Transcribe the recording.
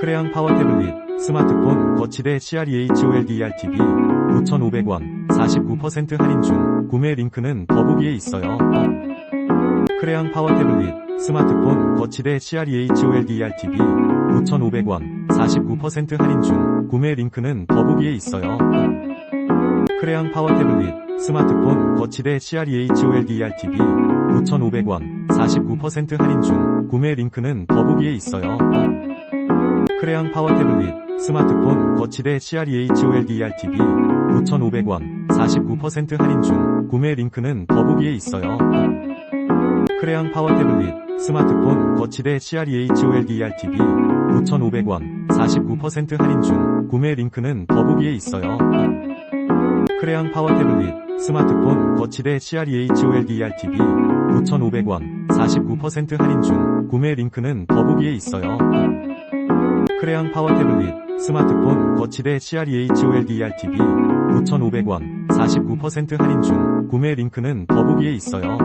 크레앙 파워 태블릿, 스마트폰, 거치대 CREH OLED TV 9,500원 49% 할인 중 구매 링크는 더보기에 있어요. 크레앙 파워 태블릿, 스마트폰, 거치대 CREH OLED TV 9,500원 49% 할인 중 구매 링크는 더보기에 있어요. 크레앙 파워 태블릿, 스마트폰, 거치대 CREH OLED TV 9,500원 49% 할인 중 구매 링크는 더보기에 있어요. 크레앙 파워 태블릿, 스마트폰, 거치대 CREH OLED TV 9,500원 49% 할인 중 구매 링크는 더보기에 있어요. 크레앙 파워 태블릿, 스마트폰, 거치대 CREH OLED TV 9,500원 49% 할인 중 구매 링크는 더보기에 있어요. 크레앙 파워 태블릿, 스마트폰, 거치대 CREH OLED TV 9,500원 49% 할인 중 구매 링크는 더보기에 있어요. 크레앙 파워 태블릿, 스마트폰, 거치대 CREH OLED TV 9,500원 49% 할인 중 구매 링크는 더보기에 있어요.